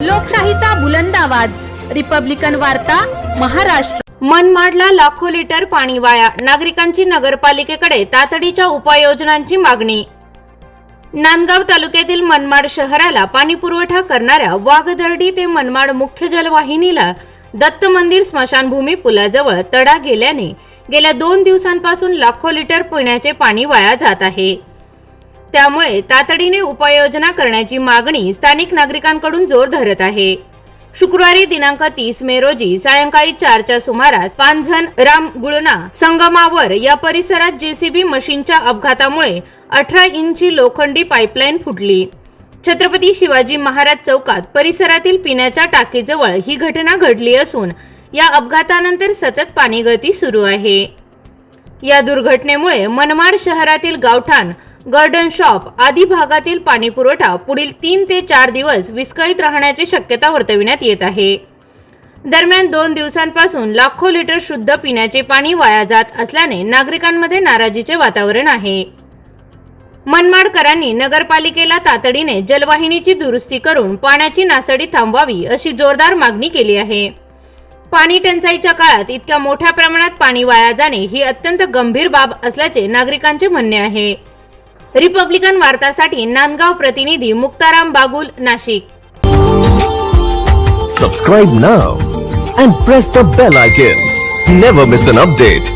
लोकशाहीचा बुलंद आवाज. रिपब्लिकन वार्ता महाराष्ट्र. मनमाडला लाखो लिटर पाणी वाया. नागरिकांची नगरपालिकेकडे तातडीच्या उपाययोजनांची मागणी. नांदगाव तालुक्यातील मनमाड शहराला पाणी पुरवठा करणाऱ्या वाघदर्डी ते मनमाड मुख्य जलवाहिनीला दत्त मंदिर स्मशानभूमी पुलाजवळ तडा गेल्याने गेल्या दोन दिवसांपासून लाखो लिटर पिण्याचे पाणी वाया जात आहे. त्यामुळे तातडीने उपाययोजना करण्याची मागणी स्थानिक नागरिकांकडून जोर धरत आहे. शुक्रवारी दिनांक तीस मे रोजी सायंकाळी चारच्या सुमारास पांझन राम गुळना संगमावर या परिसरात जेसीबी मशीनच्या अपघातामुळे अठरा इंची लोखंडी पाईपलाईन फुटली. छत्रपती शिवाजी महाराज चौकात परिसरातील पिण्याच्या टाकीजवळ ही घटना घडली असून या अपघातानंतर सतत पाणीगळती सुरू आहे. या दुर्घटनेमुळे मनमाड शहरातील गावठाण गार्डन शॉप आदी भागातील पाणीपुरवठा पुढील तीन ते चार दिवस विस्कळीत राहण्याची शक्यता वर्तविण्यात येत आहे. दरम्यान दोन दिवसांपासून लाखो लिटर शुद्ध पिण्याचे पाणी वाया जात असल्याने नागरिकांमध्ये नाराजीचे वातावरण आहे. मनमाडकरांनी नगरपालिकेला तातडीने जलवाहिनीची दुरुस्ती करून पाण्याची नासडी थांबवावी अशी जोरदार मागणी केली आहे. पाणी टंचाईच्या काळात इतक्या मोठ्या प्रमाणात पाणी वाया जाणे ही अत्यंत गंभीर बाब असल्याचे नागरिकांचे म्हणणे आहे. रिपब्लिकन वार्तासाठी नांदगाव प्रतिनिधी मुक्ताराम बागुल नाशिक. सबस्क्राईब ना and press the bell icon never miss an update